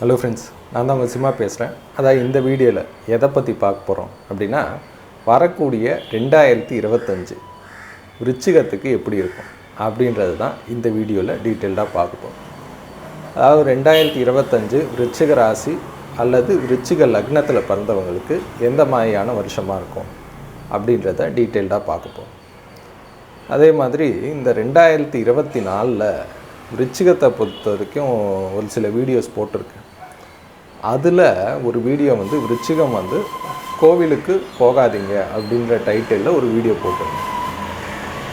Hello friends நான் தான் உங்கள் சிம்மா பேசுகிறேன். அதாவது இந்த வீடியோவில் எதை பற்றி பார்க்க போகிறோம் அப்படின்னா வரக்கூடிய ரெண்டாயிரத்தி இருபத்தஞ்சு விருச்சிகத்துக்கு எப்படி இருக்கும் அப்படின்றது தான் இந்த வீடியோவில் டீட்டெயில்டாக பார்க்க போகிறோம். அதாவது ரெண்டாயிரத்தி இருபத்தஞ்சு விருச்சிக ராசி அல்லது விருச்சிக லக்னத்தில் பிறந்தவங்களுக்கு எந்த மாதிரியான வருஷமாக இருக்கும் அப்படின்றத டீட்டெயில்டாக பார்க்க போகிறோம். அதே மாதிரி இந்த ரெண்டாயிரத்தி இருபத்தி நாலில் விருச்சிகத்தை பொறுத்த வரைக்கும் ஒரு சில வீடியோஸ் போட்டிருக்கேன். அதில் ஒரு வீடியோ வந்து விருச்சிகம் வந்து கோவிலுக்கு போகாதீங்க அப்படின்ற டைட்டிலில் ஒரு வீடியோ போட்டிருந்தேன்.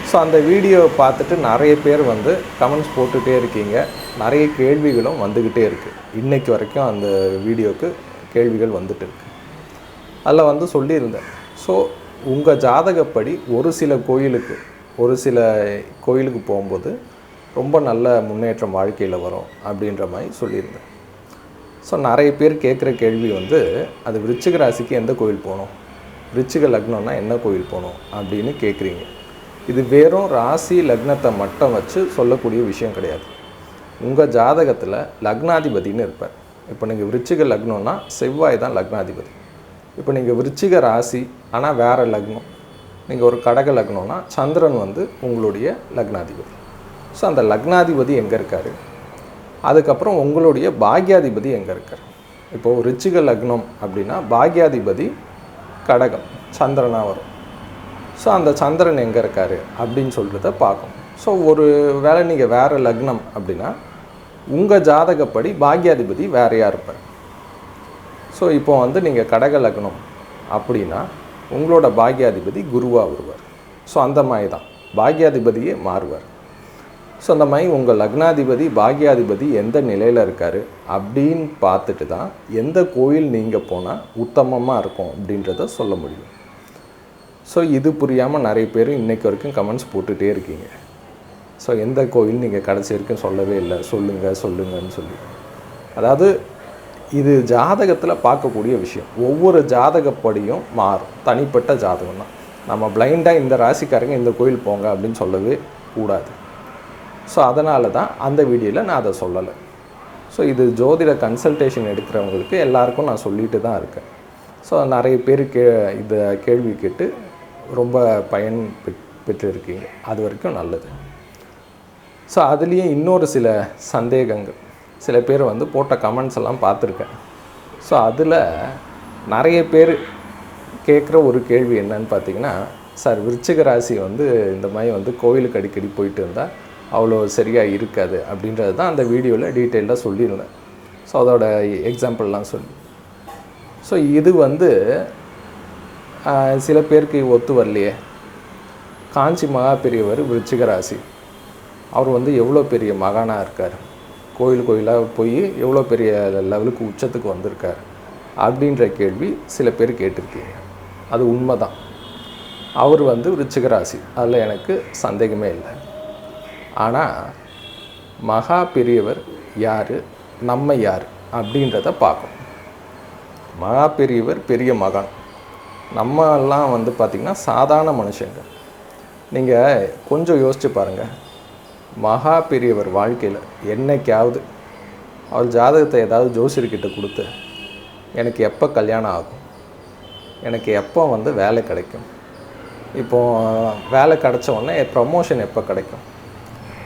ஸோ அந்த வீடியோவை பார்த்துட்டு நிறைய பேர் வந்து கமெண்ட்ஸ் போட்டுகிட்டே இருக்கீங்க. நிறைய கேள்விகளும் வந்துக்கிட்டே இருக்குது இன்றைக்கு வரைக்கும் அந்த வீடியோவுக்கு கேள்விகள் வந்துட்டு இருக்கு. அதில் வந்து சொல்லியிருந்தேன். ஸோ உங்கள் ஜாதகப்படி ஒரு சில கோயிலுக்கு ஒரு சில கோயிலுக்கு போகும்போது ரொம்ப நல்ல முன்னேற்றம் வாழ்க்கையில் வரும் அப்படின்ற மாதிரி சொல்லியிருந்தேன். ஸோ நிறைய பேர் கேட்குற கேள்வி வந்து அது விருச்சிக ராசிக்கு எந்த கோயில் போகணும்? விருச்சிக லக்னம்னா என்ன கோயில் போகணும் அப்படின்னு கேட்குறீங்க. இது வெறும் ராசி லக்னத்தை மட்டும் வச்சு சொல்லக்கூடிய விஷயம் கிடையாது. உங்கள் ஜாதகத்தில் லக்னாதிபதின்னு இருப்பார். இப்போ நீங்கள் விருச்சிக லக்னம்னா செவ்வாய் தான் லக்னாதிபதி. இப்போ நீங்கள் விருச்சிக ராசி ஆனால் வேறு லக்னம். நீங்கள் ஒரு கடக லக்னம்னா சந்திரன் வந்து உங்களுடைய லக்னாதிபதி. ஸோ அந்த லக்னாதிபதி எங்கே இருக்கார்? அதுக்கப்புறம் உங்களுடைய பாக்யாதிபதி எங்கே இருக்கார்? இப்போது ரிச்சிக லக்னம் அப்படின்னா பாக்யாதிபதி கடகம் சந்திரனாக வரும். ஸோ அந்த சந்திரன் எங்கே இருக்கார் அப்படின்னு சொல்கிறத பார்க்கணும். ஸோ ஒரு வேளை நீங்கள் வேறு லக்னம் அப்படின்னா உங்கள் ஜாதகப்படி பாக்யாதிபதி வேறையாக இருப்பார்? ஸோ இப்போ வந்து நீங்கள் கடக லக்னம் அப்படின்னா உங்களோட பாக்யாதிபதி குருவாக வருவார். ஸோ அந்த மாதிரி தான். பாக்யாதிபதியே மாறுவார். ஸோ அந்த மாதிரி உங்கள் லக்னாதிபதி பாக்யாதிபதி எந்த நிலையில் இருக்கார் அப்படின்னு பார்த்துட்டு தான் எந்த கோயில் நீங்கள் போனால் உத்தமமாக இருக்கும் அப்படின்றத சொல்ல முடியும். ஸோ இது புரியாமல் நிறைய பேர் இன்றைக்கு வரைக்கும் கமெண்ட்ஸ் போட்டுகிட்டே இருக்கீங்க. ஸோ எந்த கோயில் நீங்கள் கடைசி வரைக்கும் சொல்லவே இல்லை. சொல்லுங்கள் சொல்லுங்கன்னு சொல்லி. அதாவது இது ஜாதகத்தில் பார்க்கக்கூடிய விஷயம். ஒவ்வொரு ஜாதகப்படியும் மாறும். தனிப்பட்ட ஜாதகம் தான் நம்ம பிளைண்டாக இந்த ராசிக்காரங்க இந்த கோயில் போங்க அப்படின்னு சொல்லவே கூடாது. ஸோ அதனால தான் அந்த வீடியோவில் நான் அதை சொல்லலை. ஸோ இது ஜோதிட கன்சல்டேஷன் எடுக்கிறவங்களுக்கு எல்லாருக்கும் நான் சொல்லிட்டு தான் இருக்கேன். ஸோ நிறைய பேர் கே இதை கேள்வி கேட்டு ரொம்ப பயன் பெற் பெற்றிருக்கீங்க. அது வரைக்கும் நல்லது. ஸோ அதுலேயும் இன்னொரு சில சந்தேகங்கள். சில பேர் வந்து போட்ட கமெண்ட்ஸ் எல்லாம் பார்த்துருக்கேன். ஸோ அதில் நிறைய பேர் கேட்குற ஒரு கேள்வி என்னன்னு பார்த்தீங்கன்னா சார் விருச்சிக ராசி வந்து இந்த மாதிரி வந்து கோவிலுக்கு அடிக்கடி போயிட்டு இருந்தால் அவ்வளோ சரியாக இருக்காது அப்படின்றது தான் அந்த வீடியோவில் டீட்டெயிலாக சொல்லியிருந்தேன். ஸோ அதோட எக்ஸாம்பிள்லாம் சொல்லி. ஸோ இது வந்து சில பேருக்கு ஒத்து வரலையே. காஞ்சி மகா பெரியவர் விருச்சிகராசி அவர் வந்து எவ்வளோ பெரிய மகானாக இருக்கார். கோயில் கோயிலாக போய் எவ்வளோ பெரிய லெவலுக்கு உச்சத்துக்கு வந்திருக்கார் அப்படின்ற கேள்வி சில பேர் கேட்டிருக்கீங்க. அது உண்மைதான். அவர் வந்து விருச்சிகராசி அதில் எனக்கு சந்தேகமே இல்லை. ஆனால் மகா பெரியவர் யார்? நம்ம யார்? அப்படின்றத பார்க்கும் மகா பெரியவர் பெரிய மகான். நம்ம எல்லாம் வந்து பார்த்திங்கன்னா சாதாரண மனுஷங்க. நீங்கள் கொஞ்சம் யோசித்து பாருங்கள் மகா பெரியவர் வாழ்க்கையில் என்னைக்காவது அவர் ஜாதகத்தை ஏதாவது ஜோசியர்கிட்ட கொடுத்து எனக்கு எப்போ கல்யாணம் ஆகும்? எனக்கு எப்போ வந்து வேலை கிடைக்கும்? இப்போ வேலை கிடைச்ச உடனே ப்ரமோஷன் எப்போ கிடைக்கும்?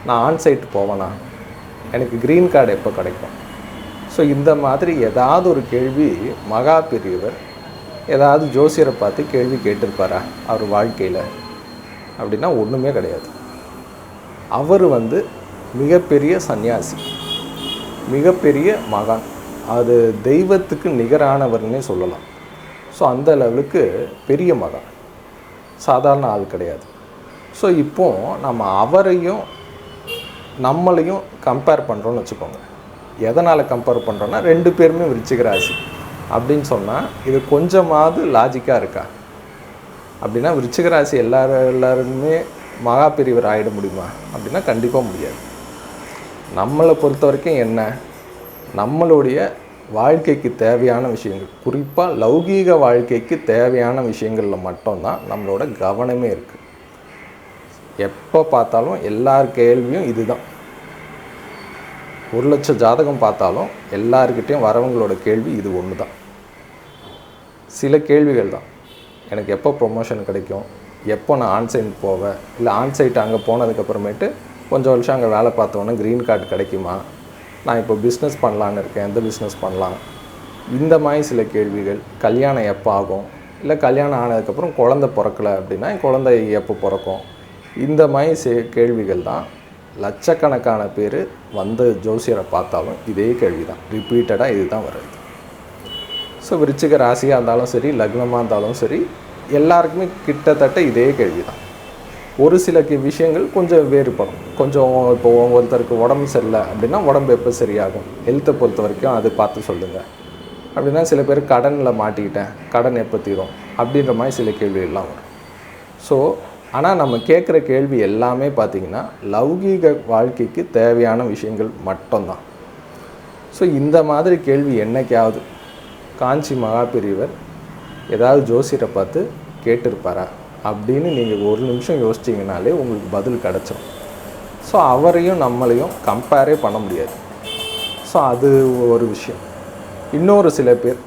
நான் ஆன்சைட் போவேனா? எனக்கு க்ரீன் கார்டு எப்போ கிடைக்கும்? ஸோ இந்த மாதிரி ஏதாவது ஒரு கேள்வி மகா பெரியவர் ஏதாவது ஜோசியரை பார்த்து கேள்வி கேட்டிருப்பாரா? அவர் வாழ்க்கையில். அப்படின்னா ஒன்றுமே கிடையாது. அவர் வந்து மிகப்பெரிய சந்நியாசி மிகப்பெரிய மகான். அது தெய்வத்துக்கு நிகரானவர்னே சொல்லலாம். ஸோ அந்த லெவலுக்கு பெரிய மகான். சாதாரண ஆள் கிடையாது. ஸோ இப்போது நம்ம அவரையும் நம்மளையும் கம்பேர் பண்ணுறோன்னு வச்சுக்கோங்க. எதனால் கம்பேர் பண்ணுறோன்னா ரெண்டு பேருமே விருச்சிக ராசி. அப்படின்னு சொன்னால் இது கொஞ்சமாவது லாஜிக்காக இருக்கா? அப்படின்னா விருச்சிக ராசி எல்லாரும் எல்லாருமே மகா பெரியவர் ஆகிட முடியுமா? அப்படின்னா கண்டிப்பாக முடியாது. நம்மளை பொறுத்த வரைக்கும் என்ன? நம்மளுடைய வாழ்க்கைக்கு தேவையான விஷயங்கள் குறிப்பாக லௌகீக வாழ்க்கைக்கு தேவையான விஷயங்களில் மட்டும்தான் நம்மளோட கவனமே இருக்குது எப்போ பார்த்தாலும் எல்லார் கேள்வியும் இதுதான். ஒரு லட்சம் ஜாதகம் பார்த்தாலும் எல்லாருக்கிட்டேயும் வரவங்களோட கேள்வி இது ஒன்று தான் சில கேள்விகள் தான். எனக்கு எப்போ ப்ரொமோஷன் கிடைக்கும்? எப்போ நான் ஆன்சைட் போவேன்? இல்லை ஆன்சைட் அங்கே போனதுக்கப்புறமேட்டு கொஞ்சம் வருஷம் அங்கே வேலை பார்த்தோன்னே க்ரீன் கார்டு கிடைக்குமா? நான் இப்போ பிஸ்னஸ் பண்ணலான்னு இருக்கேன். எந்த பிஸ்னஸ் பண்ணலாம்? இந்த மாதிரி சில கேள்விகள். கல்யாணம் எப்போ ஆகும்? இல்லை கல்யாணம் ஆனதுக்கப்புறம் குழந்தை பிறக்கலை அப்படின்னா என் குழந்தை எப்போ பிறக்கும்? இந்த மாதிரி சே கேள்விகள் தான் லட்சக்கணக்கான பேர் வந்து ஜோசியரை பார்த்தாலும் இதே கேள்வி தான். ரிப்பீட்டடாக இது தான் வருது ஸோ விருச்சிக ராசியாக இருந்தாலும் சரி லக்னமாக இருந்தாலும் சரி எல்லாருக்குமே கிட்டத்தட்ட இதே கேள்வி தான். ஒரு சில விஷயங்கள் கொஞ்சம் வேறுபடும். கொஞ்சம் இப்போ ஒருத்தருக்கு உடம்பு சரியில்லை அப்படின்னா உடம்பு எப்போ சரியாகும்? ஹெல்த்தை பொறுத்த வரைக்கும் அது பார்த்து சொல்லுங்கள் அப்படின்னா சில பேர் கடனில் மாட்டிக்கிட்டேன் கடன் எப்போ தீரும்? அப்படின்ற மாதிரி சில கேள்விகள்லாம் வரும். ஸோ ஆனால் நம்ம கேட்குற கேள்வி எல்லாமே பார்த்திங்கன்னா லௌகீக வாழ்க்கைக்கு தேவையான விஷயங்கள் மட்டும்தான். ஸோ இந்த மாதிரி கேள்வி என்னைக்காவது காஞ்சி மகாபிரிவர் ஏதாவது ஜோசியரை பார்த்து கேட்டிருப்பாரா? அப்படின்னு நீங்கள் ஒரு நிமிஷம் யோசிச்சிங்கனாலே உங்களுக்கு பதில் கிடச்சிடும் ஸோ அவரையும் நம்மளையும் கம்பேரே பண்ண முடியாது. ஸோ அது ஒரு விஷயம். இன்னொரு சில பேர்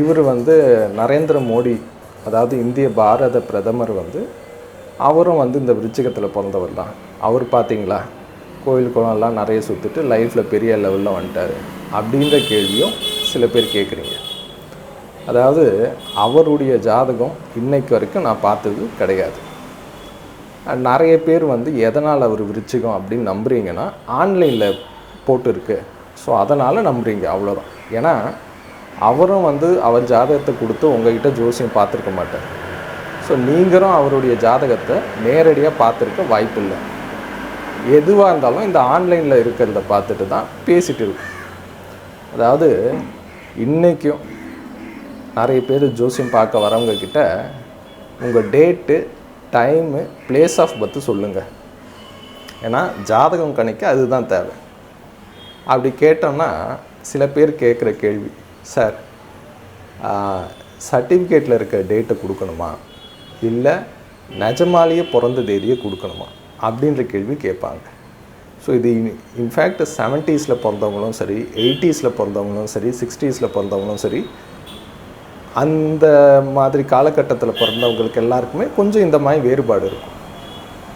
இவர் வந்து நரேந்திர மோடி அதாவது இந்திய பாரத பிரதமர் வந்து அவரும் வந்து இந்த விருச்சிகத்தில் பிறந்தவர் தான். அவர் பார்த்தீங்களா கோயில் குளம்லாம் நிறைய சுற்றிட்டு லைஃப்பில் பெரிய லெவலில் வந்துட்டார். அப்படின்ற கேள்வியும் சில பேர் கேட்குறீங்க அதாவது அவருடைய ஜாதகம் இன்னைக்கு வரைக்கும் நான் பார்த்தது கிடையாது. நிறைய பேர் வந்து எதனால் அவர் விருச்சிகம் அப்படின்னு நம்புறீங்கன்னா ஆன்லைனில் போட்டுருக்கு ஸோ அதனால் நம்புறீங்க அவ்வளோதான் ஏன்னா அவரும் வந்து அவர் ஜாதகத்தை கொடுத்து உங்ககிட்ட ஜோசியம் பார்த்துருக்க மாட்டார். ஸோ நீங்களும் அவருடைய ஜாதகத்தை நேரடியாக பார்த்துருக்க வாய்ப்பு இல்லை எதுவாக இருந்தாலும் இந்த ஆன்லைனில் இருக்கிறத பார்த்துட்டு தான் பேசிகிட்டு இருக்கும் அதாவது இன்றைக்கும் நிறைய பேர் ஜோசியம் பார்க்க வரவங்க கிட்ட உங்கள் date time place of birth சொல்லுங்கள் ஏன்னா ஜாதகம் கணிக்க அதுதான் தேவை. அப்படி கேட்டோம்னா சில பேர் கேட்குற கேள்வி சார் சர்டிஃபிகேட்டில் இருக்க டேட்டை கொடுக்கணுமா? இல்லை நிஜமாலேயே பிறந்த தேதியை கொடுக்கணுமா? அப்படின்ற கேள்வி கேட்பாங்க. ஸோ இது இன்ஃபேக்ட் செவன்ட்டீஸில் பிறந்தவங்களும் சரி எயிட்டிஸில் பிறந்தவங்களும் சரி சிக்ஸ்டீஸில் பிறந்தவங்களும் சரி அந்த மாதிரி காலகட்டத்தில் பிறந்தவங்களுக்கு எல்லாருக்குமே கொஞ்சம் இந்த மாதிரி வேறுபாடு இருக்கும்.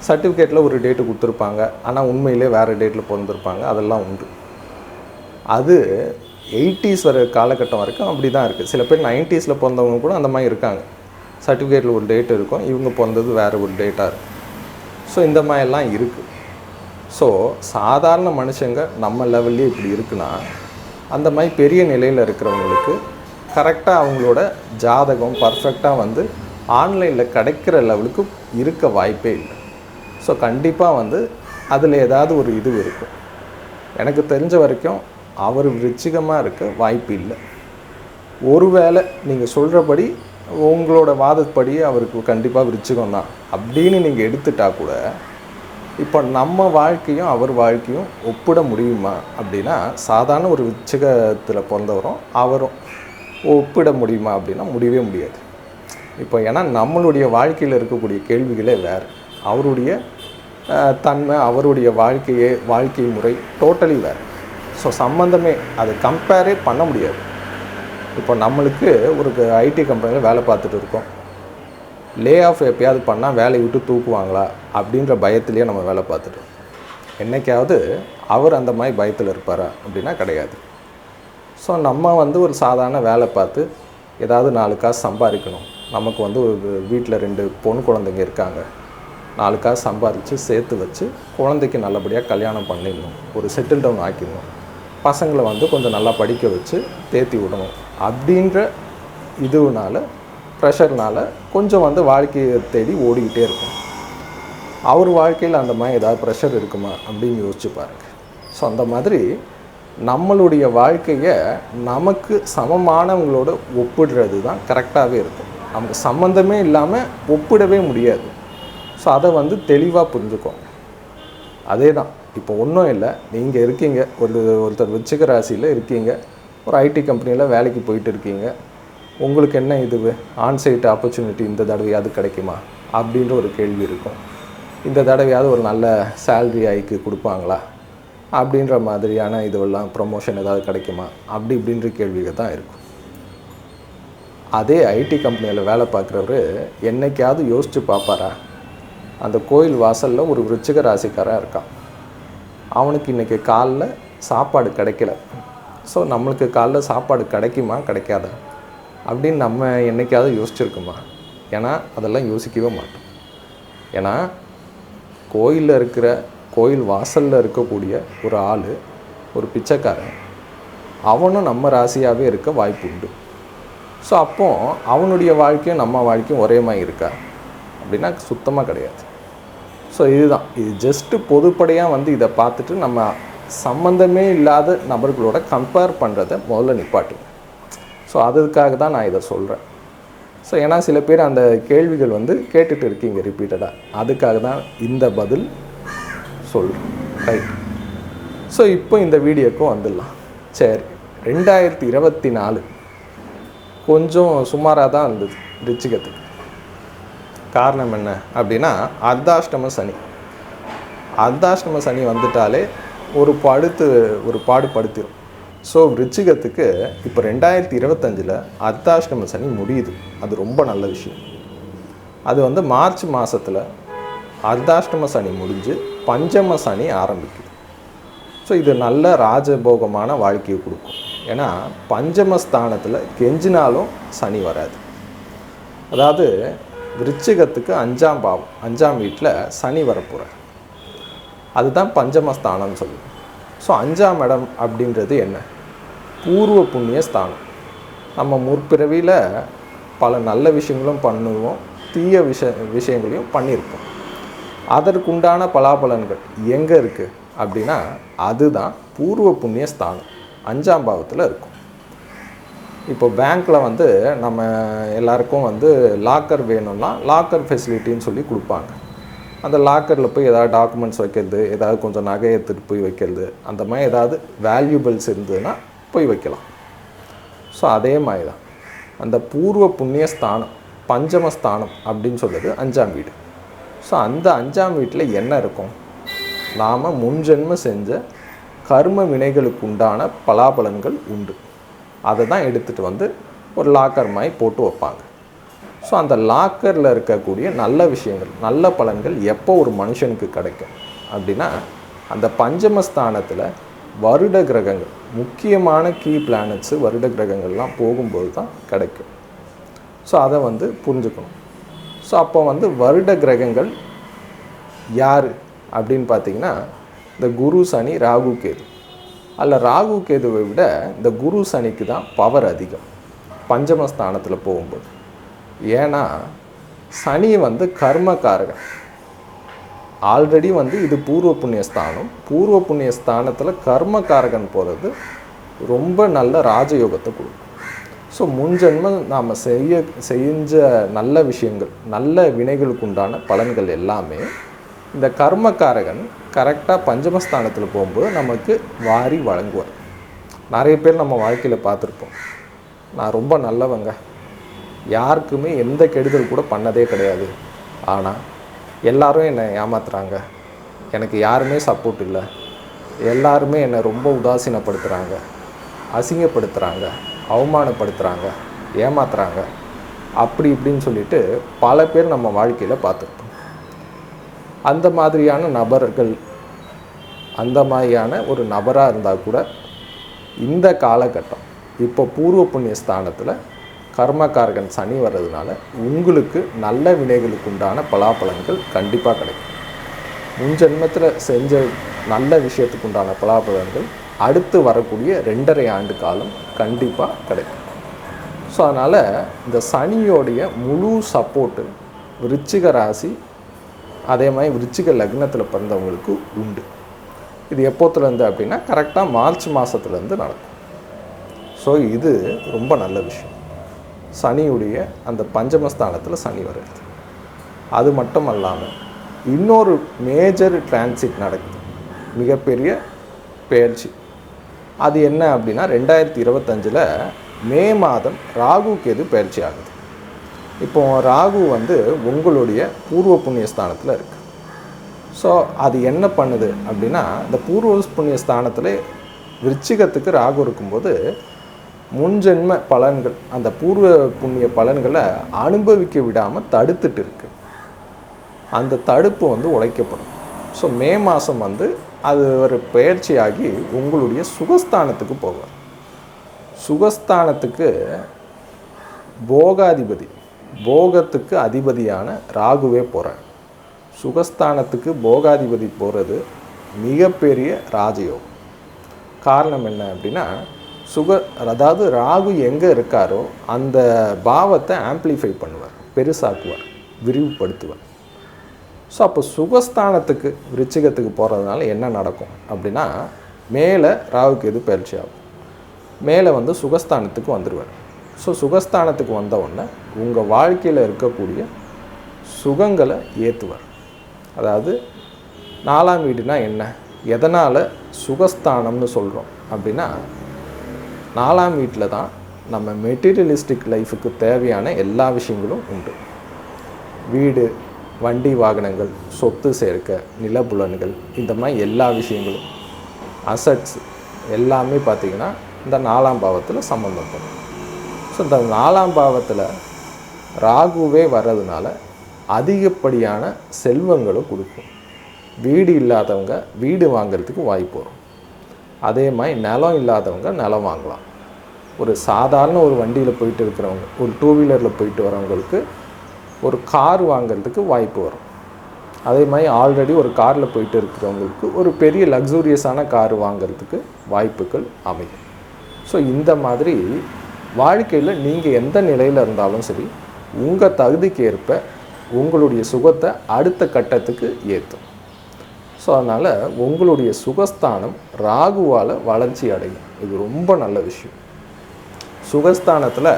சர்டிஃபிகேட்டில் ஒரு டேட்டு கொடுத்துருப்பாங்க ஆனால் உண்மையிலே வேறு டேட்டில் பிறந்திருப்பாங்க அதெல்லாம் உண்டு. அது எயிட்டிஸ் வர காலகட்டம் வரைக்கும் அப்படி தான் இருக்குது சில பேர் நைன்ட்டீஸில் பிறந்தவங்க கூட அந்த மாதிரி இருக்காங்க. சர்டிஃபிகேட்டில் ஒரு டேட் இருக்கும். இவங்க பிறந்தது வேறு ஒரு டேட்டாக இருக்கும். ஸோ இந்த மாதிரிலாம் இருக்குது ஸோ சாதாரண மனுஷங்க நம்ம லெவல்லே இப்படி இருக்குன்னா அந்த மாதிரி பெரிய நிலையில் இருக்கிறவங்களுக்கு கரெக்டாக அவங்களோட ஜாதகம் பர்ஃபெக்டாக வந்து ஆன்லைனில் கிடைக்கிற லெவலுக்கு இருக்க வாய்ப்பே இல்லை. ஸோ கண்டிப்பாக வந்து அதில் ஏதாவது ஒரு இது இருக்கும். எனக்கு தெரிஞ்ச வரைக்கும் அவர் விருச்சிகமாக இருக்க வாய்ப்பு இல்லை. ஒருவேளை நீங்கள் சொல்கிறபடி உங்களோட வாதப்படி அவருக்கு கண்டிப்பாக விருச்சிகம் தான். அப்படின்னு நீங்கள் எடுத்துட்டா கூட இப்போ நம்ம வாழ்க்கையும் அவர் வாழ்க்கையும் ஒப்பிட முடியுமா? அப்படின்னா சாதாரண ஒரு விச்சகத்தில் பிறந்தவரும் அவரும் ஒப்பிட முடியுமா? அப்படின்னா முடியவே முடியாது. இப்போ ஏன்னா நம்மளுடைய வாழ்க்கையில் இருக்கக்கூடிய கேள்விகளே வேறு. அவருடைய தன்மை அவருடைய வாழ்க்கையே வாழ்க்கை முறை டோட்டலி வேறு. ஸோ சம்மந்தமே அது கம்பேரே பண்ண முடியாது. இப்போ நம்மளுக்கு ஒரு ஐடி கம்பெனியில் வேலை பார்த்துட்டு இருக்கோம். லே ஆஃப் எப்பயாவது பண்ணால் வேலையை விட்டு தூக்குவாங்களா? அப்படின்ற பயத்துலேயே நம்ம வேலை பார்த்துட்டு என்றைக்காவது என்னைக்காவது அவர் அந்த மாதிரி பயத்தில் இருப்பாரா? அப்படின்னா கிடையாது. ஸோ நம்ம வந்து ஒரு சாதாரண வேலை பார்த்து ஏதாவது நாலு காசு சம்பாதிக்கணும். நமக்கு வந்து ஒரு வீட்டில் ரெண்டு பொண்ணு குழந்தைங்க இருக்காங்க. நாலு காசு சம்பாதிச்சு சேர்த்து வச்சு குழந்தைக்கு நல்லபடியாக கல்யாணம் பண்ணிடணும். ஒரு செட்டில் டவுன் ஆக்கிடணும். பசங்களை வந்து கொஞ்சம் நல்லா படிக்க வச்சு தேத்தி விடணும். அப்படின்ற இதுனால ப்ரெஷர்னால கொஞ்சம் வந்து வாழ்க்கையை தேடி ஓடிக்கிட்டே இருக்கும். அவர் வாழ்க்கையில் அந்த மாதிரி ஏதாவது ப்ரெஷர் இருக்குமா அப்படின்னு யோசிச்சு பாருங்க. ஸோ அந்த மாதிரி நம்மளுடைய வாழ்க்கையை நமக்கு சமமானவங்களோட ஒப்பிடுறது தான் கரெக்டாகவே இருக்கும். நமக்கு சம்மந்தமே இல்லாமல் ஒப்பிடவே முடியாது. ஸோ அதை வந்து தெளிவாக புரிஞ்சுக்கோங்க. அதே தான் இப்போ ஒன்றும் இல்லை. நீங்கள் இருக்கீங்க. ஒரு ஒருத்தர் விச்சிக ராசியில் இருக்கீங்க. ஒரு ஐடி கம்பெனியில் வேலைக்கு போயிட்டு இருக்கீங்க. உங்களுக்கு என்ன இது? ஆன்சைட் ஆப்பர்ச்சுனிட்டி இந்த தடவையாவது கிடைக்குமா? அப்படின்ற ஒரு கேள்வி இருக்கும். இந்த தடவையாவது ஒரு நல்ல சேல்ரி ஹைக்கு கொடுப்பாங்களா? அப்படின்ற மாதிரியான இதுவெல்லாம் ப்ரொமோஷன் ஏதாவது கிடைக்குமா? அப்படி இப்படின்ற கேள்விகள் தான் இருக்கும். அதே ஐடி கம்பெனியில் வேலை பார்க்குறவர் என்னைக்காவது யோசித்து பார்ப்பாரா? அந்த கோயில் வாசலில் ஒரு விருச்சிக ராசிக்காராக இருக்கான். அவனுக்கு இன்றைக்கி காலைல சாப்பாடு கிடைக்கல. ஸோ நம்மளுக்கு காலைல சாப்பாடு கிடைக்குமா கிடைக்காதா? அப்படின்னு நம்ம என்னைக்காவது யோசிச்சிருக்குமா? ஏன்னா அதெல்லாம் யோசிக்கவே மாட்டோம். ஏன்னா கோயிலில் இருக்கிற கோயில் வாசலில் இருக்கக்கூடிய ஒரு ஆள் ஒரு பிச்சைக்காரன் அவனும் நம்ம ராசியாகவே இருக்க வாய்ப்பு உண்டு. ஸோ அப்போ அவனுடைய வாழ்க்கையும் நம்ம வாழ்க்கையும் ஒரே மாதிரி இருக்கா? அப்படின்னா சுத்தமாக கிடையாது. ஸோ இதுதான். இது ஜஸ்ட்டு பொதுப்படையாக வந்து இதை பார்த்துட்டு நம்ம சம்மந்தமே இல்லாத நபர்களோட கம்பேர் பண்ணுறதை முதல்ல நிப்பாட்டுங்க ஸோ அதுக்காக தான் நான் இதை சொல்கிறேன் ஸோ ஏன்னா சில பேர் அந்த கேள்விகள் வந்து கேட்டுட்டு இருக்கீங்க ரிப்பீட்டடாக அதுக்காக தான் இந்த பதில் சொல்கிறேன் ரைட் ஸோ இப்போ இந்த வீடியோக்கும் வந்துடலாம். சரி ரெண்டாயிரத்தி இருபத்தி நாலு. கொஞ்சம் சுமாராக தான் இருந்தது ரிச்சிகத்துக்கு. காரணம் என்ன அப்படின்னா அர்த்தாஷ்டம சனி. அர்த்தாஷ்டம சனி வந்துட்டாலே ஒரு படுத்து ஒரு பாடு படுத்திடும் ஸோ ரிச்சிகத்துக்கு இப்போ ரெண்டாயிரத்தி இருபத்தஞ்சில் அர்த்தாஷ்டம சனி முடியுது. அது ரொம்ப நல்ல விஷயம். அது வந்து மார்ச் மாதத்தில் அர்த்தாஷ்டம சனி முடிஞ்சு பஞ்சம சனி ஆரம்பிக்குது. ஸோ இது நல்ல ராஜபோகமான வாழ்க்கையை கொடுக்கும். ஏன்னா பஞ்சம ஸ்தானத்தில் கெஞ்சினாலும் சனி வராது. அதாவது விருச்சிகத்துக்கு அஞ்சாம் பாவம் அஞ்சாம் வீட்டில் சனி வரப்போகிறார் அதுதான் பஞ்சமஸ்தானம்னு சொல்லுவோம். ஸோ அஞ்சாம் இடம் அப்படின்றது என்ன? பூர்வ புண்ணிய ஸ்தானம். நம்ம முற்பிறவியில் பல நல்ல விஷயங்களும் பண்ணுவோம் தீய விஷ விஷயங்களையும் பண்ணியிருப்போம். அதற்குண்டான பலாபலன்கள் எங்கே இருக்குது அப்படின்னா அதுதான் பூர்வ புண்ணிய ஸ்தானம். அஞ்சாம் பாவத்தில் இருக்கும். இப்போ பேங்க்கில் வந்து நம்ம எல்லாருக்கும் வந்து லாக்கர் வேணும்னா லாக்கர் ஃபெசிலிட்டின்னு சொல்லி கொடுப்பாங்க. அந்த லாக்கரில் போய் ஏதாவது டாக்குமெண்ட்ஸ் வைக்கிறது ஏதாவது கொஞ்சம் நகை எடுத்துகிட்டு போய் வைக்கிறது அந்த மாதிரி ஏதாவது வேல்யூபிள்ஸ் இருந்ததுன்னா போய் வைக்கலாம். ஸோ அதே மாதிரி தான். அந்த பூர்வ புண்ணிய ஸ்தானம் பஞ்சமஸ்தானம் அப்படின்னு சொல்கிறது அஞ்சாம் வீடு. ஸோ அந்த அஞ்சாம் வீட்டில் என்ன இருக்கும்? நாம் முன்ஜென்ம செஞ்ச கர்ம வினைகளுக்கு உண்டான பலாபலன்கள் உண்டு. அதை தான் எடுத்துகிட்டு வந்து ஒரு லாக்கர் மாதிரி போட்டு வைப்பாங்க. ஸோ அந்த லாக்கரில் இருக்கக்கூடிய நல்ல விஷயங்கள் நல்ல பலன்கள் எப்போ ஒரு மனுஷனுக்கு கிடைக்கும் அப்படின்னா அந்த பஞ்சமஸ்தானத்தில் வருட கிரகங்கள் முக்கியமான கீ பிளானட்ஸு வருட கிரகங்கள்லாம் போகும்போது தான் கிடைக்கும். ஸோ அதை வந்து புரிஞ்சுக்கணும். ஸோ அப்போ வந்து வருட கிரகங்கள் யார் அப்படின்னு பார்த்தீங்கன்னா இந்த குரு சனி ராகு கேது. அல்ல ராகு கேதுவை விட இந்த குரு சனிக்கு தான் பவர் அதிகம் பஞ்சமஸ்தானத்தில் போகும்போது. ஏன்னா சனி வந்து கர்மகாரகன் ஆல்ரெடி வந்து இது பூர்வ புண்ணியஸ்தானம். பூர்வ புண்ணிய ஸ்தானத்தில் கர்மகாரகன் போகிறது ரொம்ப நல்ல ராஜயோகத்தை கொடுக்கும். ஸோ முன்ஜென்மம் நாம் செய்ய செஞ்ச நல்ல விஷயங்கள் நல்ல வினைகளுக்கு உண்டான பலன்கள் எல்லாமே இந்த கர்மக்காரகன் கரெக்டாக பஞ்சமஸ்தானத்தில் போகும்போது நமக்கு வாரி வழங்குவார். நிறைய பேர் நம்ம வாழ்க்கையில் பார்த்துருப்போம். நான் ரொம்ப நல்லவங்க. யாருக்குமே எந்த கெடுதல் கூட பண்ணதே கிடையாது. ஆனால் எல்லாரும் என்னை ஏமாத்துறாங்க. எனக்கு யாருமே சப்போர்ட் இல்லை. எல்லாருமே என்னை ரொம்ப உதாசீனப்படுத்துகிறாங்க அசிங்கப்படுத்துகிறாங்க அவமானப்படுத்துகிறாங்க ஏமாத்துறாங்க. அப்படி இப்படின்னு சொல்லிட்டு பல பேர் நம்ம வாழ்க்கையில் பார்த்துருப்போம் அந்த மாதிரியான நபர்கள் அந்த மாதிரியான ஒரு நபராக இருந்தால் கூட இந்த காலகட்டம் இப்போ பூர்வ புண்ணிய ஸ்தானத்தில் கர்மக்காரகன் சனி வர்றதுனால உங்களுக்கு நல்ல வினைகளுக்கு உண்டான பலாபலன்கள் கண்டிப்பாக கிடைக்கும். முன் ஜென்மத்தில் செஞ்ச நல்ல விஷயத்துக்கு உண்டான பலாபலன்கள் அடுத்து வரக்கூடிய ரெண்டரை ஆண்டு காலம் கண்டிப்பாக கிடைக்கும். ஸோ அதனால் இந்த சனியோடைய முழு சப்போர்ட்டு விருச்சிக ராசி அதே மாதிரி விருச்சிக லக்னத்தில் பிறந்தவங்களுக்கு உண்டு. இது எப்போத்துலேருந்து அப்படின்னா கரெக்டாக மார்ச் மாதத்துலேருந்து நடக்கும். ஸோ இது ரொம்ப நல்ல விஷயம். சனியுடைய அந்த பஞ்சமஸ்தானத்தில் சனி வருது. அது மட்டும் அல்லாமல் இன்னொரு மேஜர் டிரான்சிட் நடக்குது. மிகப்பெரிய பயிற்சி. அது என்ன அப்படின்னா ரெண்டாயிரத்தி இருபத்தஞ்சில் மே மாதம் ராகு கேது பயிற்சி ஆகுது. இப்போ ராகு வந்து உங்களுடைய பூர்வ புண்ணிய ஸ்தானத்தில் இருக்கு. ஸோ அது என்ன பண்ணுது அப்படின்னா இந்த பூர்வ புண்ணிய ஸ்தானத்தில் விருச்சிகத்துக்கு ராகு இருக்கும்போது முன்ஜென்ம பலன்கள் அந்த பூர்வ புண்ணிய பலன்களை அனுபவிக்க விடாமல் தடுத்துட்டு இருக்கு. அந்த தடுப்பு வந்து உழைக்கப்படும் ஸோ மே மாதம் வந்து அது ஒரு பயிற்சியாகி உங்களுடைய சுகஸ்தானத்துக்கு போவார். சுகஸ்தானத்துக்கு போகாதிபதி போகத்துக்கு அதிபதியான ராகுவே போகிறார் சுகஸ்தானத்துக்கு போகாதிபதி போகிறது மிகப்பெரிய ராஜயோகம். காரணம் என்ன அப்படின்னா சுக அதாவது ராகு எங்கே இருக்காரோ அந்த பாவத்தை ஆம்ப்ளிஃபை பண்ணுவார் பெருசாக்குவார் விரிவுபடுத்துவார். ஸோ அப்போ சுகஸ்தானத்துக்கு ரிச்சிகத்துக்கு போகிறதுனால என்ன நடக்கும் அப்படின்னா மேலே ராகுக்கு எது பயிற்சி ஆகும்? மேலே வந்து சுகஸ்தானத்துக்கு வந்துடுவார் ஸோ சுகஸ்தானத்துக்கு வந்த உடனே உங்கள் வாழ்க்கையில் இருக்கக்கூடிய சுகங்களை ஏற்றுவார் அதாவது நாலாம் வீடுனா என்ன? எதனால் சுகஸ்தானம்னு சொல்கிறோம் அப்படின்னா நாலாம் வீட்டில் தான் நம்ம மெட்டீரியலிஸ்டிக் லைஃபுக்கு தேவையான எல்லா விஷயங்களும் உண்டு. வீடு வண்டி வாகனங்கள் சொத்து சேர்க்க நிலப்புலன்கள் இந்த மாதிரி எல்லா விஷயங்களும் அசட்ஸ் எல்லாமே பார்த்திங்கன்னா இந்த நாலாம் பாவத்தில் சம்மந்தப்படும் ஸோ இந்த நாலாம் பாவத்தில் ராகுவே வர்றதுனால அதிகப்படியான செல்வங்களும் கொடுக்கும். வீடு இல்லாதவங்க வீடு வாங்குறதுக்கு வாய்ப்பு வரும். அதே மாதிரி நிலம் இல்லாதவங்க நிலம் வாங்கலாம். ஒரு சாதாரண ஒரு வண்டியில் போயிட்டு இருக்கிறவங்க ஒரு டூ வீலரில் போயிட்டு வரவங்களுக்கு ஒரு கார் வாங்குறதுக்கு வாய்ப்பு வரும். அதே மாதிரி ஆல்ரெடி ஒரு காரில் போயிட்டு இருக்கிறவங்களுக்கு ஒரு பெரிய லக்ஸூரியஸான கார் வாங்குறதுக்கு வாய்ப்புகள் அமையும். ஸோ இந்த மாதிரி வாழ்க்கையில் நீங்கள் எந்த நிலையில் இருந்தாலும் சரி உங்கள் தகுதிக்கு ஏற்ப உங்களுடைய சுகத்தை அடுத்த கட்டத்துக்கு ஏற்றும் ஸோ அதனால் உங்களுடைய சுகஸ்தானம் ராகுவால் வளர்ச்சி அடையும். இது ரொம்ப நல்ல விஷயம். சுகஸ்தானத்தில்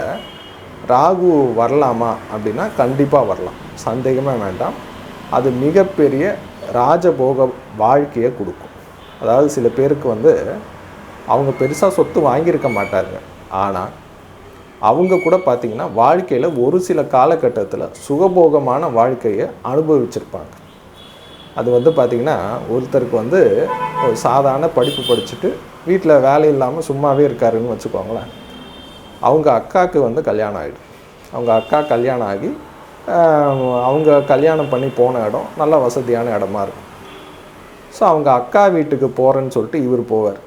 ராகு வரலாமா அப்படின்னா கண்டிப்பாக வரலாம். சந்தேகமே வேண்டாம். அது மிகப்பெரிய ராஜபோக வாழ்க்கையை கொடுக்கும். அதாவது சில பேருக்கு வந்து அவங்க பெருசாக சொத்து வாங்கியிருக்க மாட்டாங்க. ஆனால் அவங்க கூட பார்த்திங்கன்னா வாழ்க்கையில் ஒரு சில காலகட்டத்தில் சுகபோகமான வாழ்க்கையை அனுபவிச்சிருப்பாங்க. அது வந்து பார்த்திங்கன்னா ஒருத்தருக்கு வந்து ஒரு சாதாரண படிப்பு படிச்சுட்டு வீட்டில் வேலை இல்லாமல் சும்மாவே இருக்காருன்னு வச்சுக்கோங்களேன். அவங்க அக்காவுக்கு வந்து கல்யாணம் ஆகிடும் அவங்க அக்கா கல்யாணம் ஆகி அவங்க கல்யாணம் பண்ணி போன இடம் நல்ல வசதியான இடமா இருக்கும். ஸோ அவங்க அக்கா வீட்டுக்கு போகிறேன்னு சொல்லிட்டு இவர் போவார்.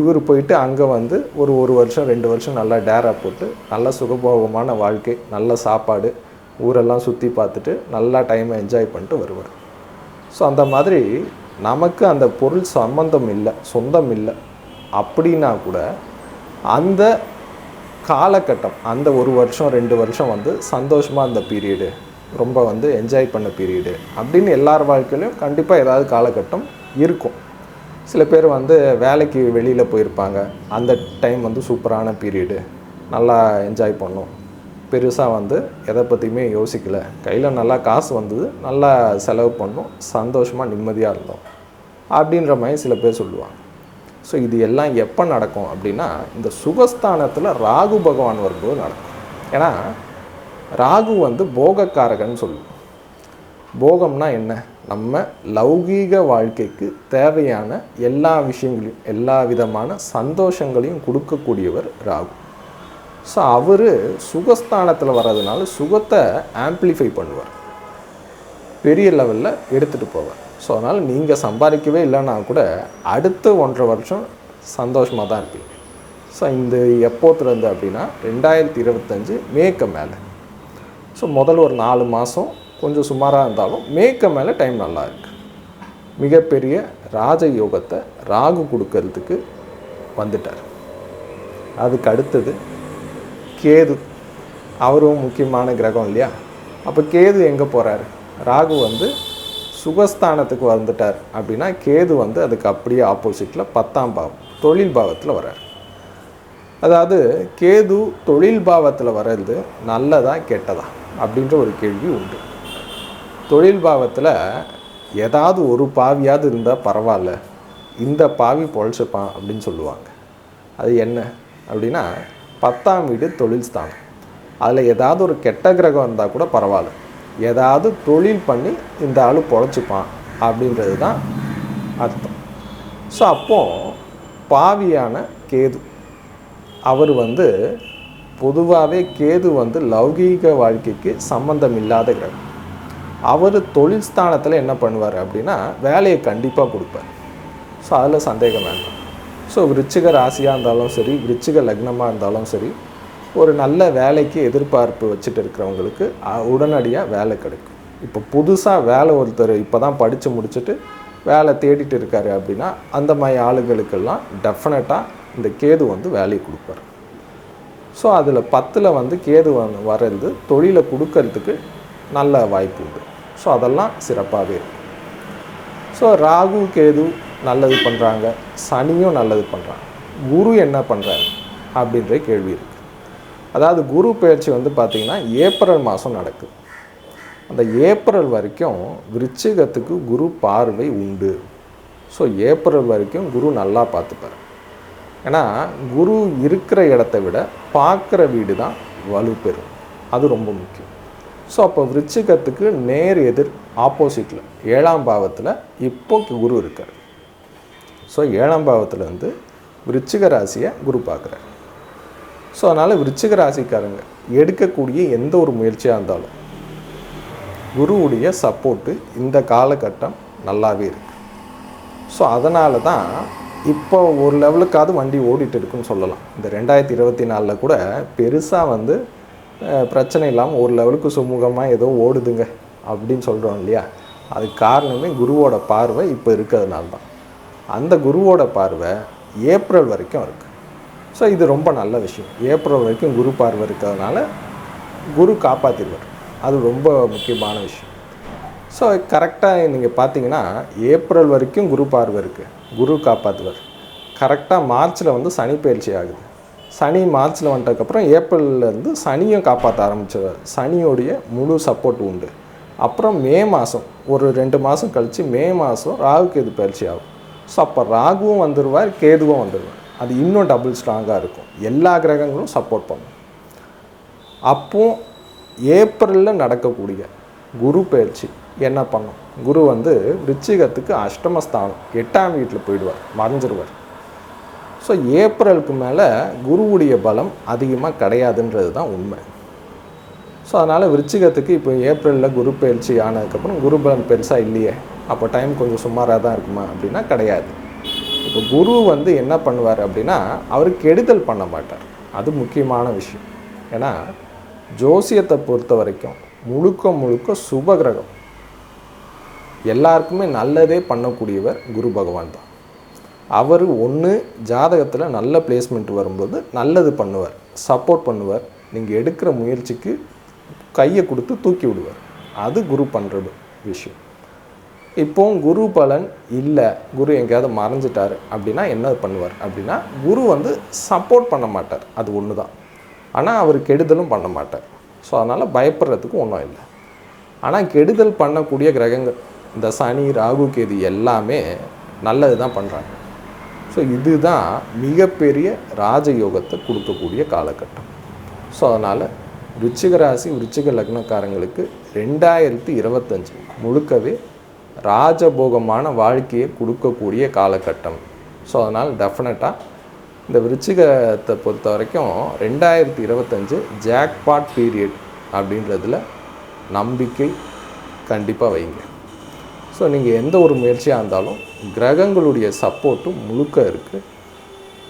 இவர் போயிட்டு அங்கே வந்து ஒரு ஒரு வருஷம் ரெண்டு வருஷம் நல்லா டேராக போட்டு நல்ல சுகபோகமான வாழ்க்கை நல்ல சாப்பாடு ஊரெல்லாம் சுற்றி பார்த்துட்டு நல்லா டைமை என்ஜாய் பண்ணிட்டு வருவார். ஸோ அந்த மாதிரி நமக்கு அந்த பொருள் சம்பந்தம் இல்லை சொந்தம் இல்லை. அப்படின்னா கூட அந்த காலகட்டம் அந்த ஒரு வருஷம் ரெண்டு வருஷம் வந்து சந்தோஷமாக அந்த பீரியடு ரொம்ப வந்து என்ஜாய் பண்ண பீரியடு அப்படின்னு எல்லார் வாழ்க்கையிலையும் கண்டிப்பாக ஏதாவது காலகட்டம் இருக்கும். சில பேர் வந்து வேலைக்கு வெளியில் போயிருப்பாங்க. அந்த டைம் வந்து சூப்பரான பீரியடு நல்லா என்ஜாய் பண்ணும். பெருசாக வந்து எதை பற்றியுமே யோசிக்கலை. கையில் நல்லா காசு வந்தது. நல்லா செலவு பண்ணோம். சந்தோஷமாக நிம்மதியாக இருந்தோம். அப்படின்ற மாதிரி சில பேர் சொல்லுவாங்க. ஸோ இது எல்லாம் எப்போ நடக்கும் அப்படின்னா இந்த சுகஸ்தானத்தில் ராகு பகவான் வரும்போது நடக்கும். ஏன்னா ராகு வந்து போகக்காரகன்னு சொல்லுவோம். போகம்னா என்ன? நம்ம லௌகீக வாழ்க்கைக்கு தேவையான எல்லா விஷயங்களையும் எல்லா விதமான சந்தோஷங்களையும் கொடுக்கக்கூடியவர் ராகு. ஸோ அவர் சுகஸ்தானத்தில் வர்றதுனால சுகத்தை ஆம்ப்ளிஃபை பண்ணுவார். பெரிய லெவலில் எடுத்துகிட்டு போவார். ஸோ அதனால் நீங்கள் சம்பாதிக்கவே இல்லைன்னா கூட அடுத்த ஒன்றரை வருஷம் சந்தோஷமாக தான் இருப்பீங்க. ஸோ இந்த எப்போத்துலேருந்து அப்படின்னா ரெண்டாயிரத்தி இருபத்தஞ்சு மேக்க மேலே. ஸோ முதல்ல ஒரு நாலு மாதம் கொஞ்சம் சுமாராக இருந்தாலும் மேக்க மேலே டைம் நல்லா இருக்குது மிகப்பெரிய ராஜ யோகத்தை ராகு கொடுக்கறதுக்கு வந்துட்டார். அதுக்கு அடுத்தது கேது. அவரும் முக்கியமான கிரகம் இல்லையா? அப்போ கேது எங்கே போகிறாரு ராகு வந்து சுகஸ்தானத்துக்கு வந்துட்டார் அப்படின்னா கேது வந்து அதுக்கு அப்படியே ஆப்போசிட்டில் பத்தாம் பாவம் தொழில் பாவத்தில் வர்றார். அதாவது கேது தொழில் பாவத்தில் வர்றது நல்லதா கெட்டதா அப்படின்ற ஒரு கேள்வி உண்டு. தொழில் பாவத்தில் ஏதாவது ஒரு பாவியாவது இருந்தால் பரவாயில்ல இந்த பாவி பொழைச்சிப்பான் அப்படின்னு சொல்லுவாங்க. அது என்ன அப்படின்னா பத்தாம் வீடு தொழில் ஸ்தானம். அதில் ஏதாவது ஒரு கெட்ட கிரகம் இருந்தால் கூட பரவாயில்ல. ஏதாவது தொழில் பண்ணி இந்த ஆள் பொழைச்சிப்பான் அப்படின்றது தான் அர்த்தம். ஸோ அப்போது பாவியான கேது அவர் வந்து பொதுவாகவே கேது வந்து லௌகீக வாழ்க்கைக்கு சம்பந்தம் இல்லாத கிரகம். அவர் தொழில் ஸ்தானத்தில் என்ன பண்ணுவார் அப்படின்னா வேலையை கண்டிப்பாக கொடுப்பார். ஸோ அதில் சந்தேகம் வேண்டாம். ஸோ விருச்சிக ராசியாக இருந்தாலும் சரி விருச்சிக லக்னமாக இருந்தாலும் சரி ஒரு நல்ல வேலைக்கு எதிர்பார்ப்பு வச்சுட்டு இருக்கிறவங்களுக்கு உடனடியாக வேலை கிடைக்கும். இப்போ புதுசாக வேலை ஒருத்தர் இப்போ தான் படித்து முடிச்சுட்டு வேலை தேடிட்டு இருக்காரு அப்படின்னா அந்த மாதிரி ஆளுகளுக்கெல்லாம் டெஃபினட்டாக இந்த கேது வந்து வேலையை கொடுப்பார். ஸோ அதில் பத்தில் வந்து கேது வந்து வர்றது தொழிலை கொடுக்கறதுக்கு நல்ல வாய்ப்பு உண்டு. ஸோ அதெல்லாம் சிறப்பாகவே இருக்கும் ஸோ ராகு கேது நல்லது பண்ணுறாங்க சனியும் நல்லது பண்ணுறாங்க குரு என்ன பண்ணுறாரு அப்படின்ற கேள்வி இருக்குது அதாவது குரு பயிற்சி வந்து பார்த்திங்கன்னா ஏப்ரல் மாதம் நடக்குது. அந்த ஏப்ரல் வரைக்கும் விருச்சிகத்துக்கு குரு பார்வை உண்டு. ஸோ ஏப்ரல் வரைக்கும் குரு நல்லா பார்த்துப்பார். ஏன்னா குரு இருக்கிற இடத்த விட பார்க்குற வீடு தான் வலுப்பெறும் அது ரொம்ப முக்கியம். ஸோ அப்போ விருச்சிகத்துக்கு நேர் எதிர் ஆப்போசிட்டில் ஏழாம் பாவத்தில் இப்போ குரு இருக்கார். ஸோ ஏழாம் பாவத்தில் வந்து விருச்சிக ராசியை குரு பார்க்குறாரு. ஸோ அதனால் விருச்சிக ராசிக்காரங்க எடுக்கக்கூடிய எந்த ஒரு முயற்சியாக இருந்தாலும் குருவுடைய சப்போர்ட்டு இந்த காலகட்டம் நல்லாவே இருக்குது ஸோ அதனால தான் இப்போ ஒரு லெவலுக்காவது வண்டி ஓடிட்டு இருக்குன்னு சொல்லலாம். இந்த ரெண்டாயிரத்தி இருபத்தி நாலில் கூட பெருசாக வந்து பிரச்சனை இல்லாமல் ஒரு லெவலுக்கு சுமூகமாக ஏதோ ஓடுதுங்க அப்படின்னு சொல்கிறோம் இல்லையா? அதுக்கு காரணமே குருவோட பார்வை இப்போ இருக்கிறதுனால தான். அந்த குருவோட பார்வை ஏப்ரல் வரைக்கும் இருக்குது ஸோ இது ரொம்ப நல்ல விஷயம். ஏப்ரல் வரைக்கும் குரு பார்வை இருக்கிறதுனால குரு காப்பாற்றிடுவார் அது ரொம்ப முக்கியமான விஷயம். ஸோ கரெக்டாக நீங்கள் பார்த்தீங்கன்னா ஏப்ரல் வரைக்கும் குரு பார்வை இருக்குது குரு காப்பாற்றுவார் கரெக்டாக மார்ச்சில் வந்து சனி பயிற்சி ஆகுது. சனி மார்ச்சில் வந்துட்டதுக்கப்புறம் ஏப்ரல்லேருந்து சனியும் காப்பாற்ற ஆரம்பிச்சிடுவார் சனியோடைய முழு சப்போர்ட் உண்டு. அப்புறம் மே மாதம் ஒரு ரெண்டு மாதம் கழித்து மே மாதம் ராகுக்கு இது பயிற்சி ஆகும். ஸோ அப்போ ராகுவும் வந்துடுவார் கேதுவும் வந்துடுவார் அது இன்னும் டபுள் ஸ்ட்ராங்காக இருக்கும். எல்லா கிரகங்களும் சப்போர்ட் பண்ணும். அப்போ ஏப்ரலில் நடக்கக்கூடிய குரு பயிற்சி என்ன பண்ணும்? குரு வந்து விருச்சிகத்துக்கு அஷ்டமஸ்தானம் எட்டாம் வீட்டில் போயிடுவார் மறைஞ்சிருவார். ஸோ ஏப்ரலுக்கு மேலே குருவுடைய பலம் அதிகமாக கிடையாதுன்றது தான் உண்மை. ஸோ அதனால் விருச்சிகத்துக்கு இப்போ ஏப்ரலில் குரு பயிற்சி ஆனதுக்கப்புறம் குரு பலம் பெருசாக இல்லையே. அப்போ டைம் கொஞ்சம் சுமாராக தான் இருக்குமா அப்படின்னா கிடையாது. இப்போ குரு வந்து என்ன பண்ணுவார் அப்படின்னா அவர் கெடுதல் பண்ண மாட்டார். அது முக்கியமான விஷயம். ஏன்னா ஜோசியத்தை பொறுத்த வரைக்கும் முழுக்க முழுக்க சுபகிரகம். எல்லாருக்குமே நல்லதே பண்ணக்கூடியவர் குரு பகவான் தான். அவர் ஒன்று ஜாதகத்தில் நல்ல பிளேஸ்மெண்ட் வரும்போது நல்லது பண்ணுவார். சப்போர்ட் பண்ணுவார். நீங்கள் எடுக்கிற முயற்சிக்கு கையை கொடுத்து தூக்கி விடுவார். அது குரு பண்ணுறது விஷயம். இப்போ குரு பலன் இல்லை. குரு எங்கேயாவது மறைஞ்சிட்டார் அப்படின்னா என்ன பண்ணுவார்? அப்படின்னா குரு வந்து சப்போர்ட் பண்ண மாட்டார். அது ஒன்று தான் ஆனால் அவர் கெடுதலும் பண்ண மாட்டார். ஸோ அதனால் பயப்படுறதுக்கு ஒன்றும் இல்லை. ஆனால் கெடுதல் பண்ணக்கூடிய கிரகங்கள் இந்த சனி ராகு கேது எல்லாமே நல்லது தான் பண்ணுறாங்க ஸோ இதுதான் மிகப்பெரிய ராஜயோகத்தை கொடுக்கக்கூடிய காலகட்டம். ஸோ அதனால் விருச்சிக ராசி விருச்சிக லக்னக்காரங்களுக்கு ரெண்டாயிரத்தி இருபத்தஞ்சு முழுக்கவே ராஜபோகமான வாழ்க்கையை கொடுக்கக்கூடிய காலகட்டம். ஸோ அதனால் டெஃபினட்டாக இந்த விருச்சிகத்தை பொறுத்த வரைக்கும் ரெண்டாயிரத்தி இருபத்தஞ்சு ஜாக்பாட் பீரியட் அப்படின்றதுல நம்பிக்கை கண்டிப்பாக வைங்க. ஸோ நீங்கள் எந்த ஒரு முயற்சியாக இருந்தாலும் கிரகங்களுடைய சப்போர்ட்டும் முழுக்க இருக்குது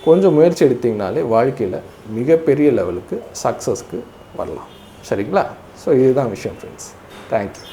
கொஞ்சம் முயற்சி எடுத்திங்கனாலே வாழ்க்கையில் மிகப்பெரிய லெவலுக்கு சக்ஸஸ்க்கு வரலாம். சரிங்களா? ஸோ இதுதான் விஷயம் ஃப்ரெண்ட்ஸ் தேங்க்யூ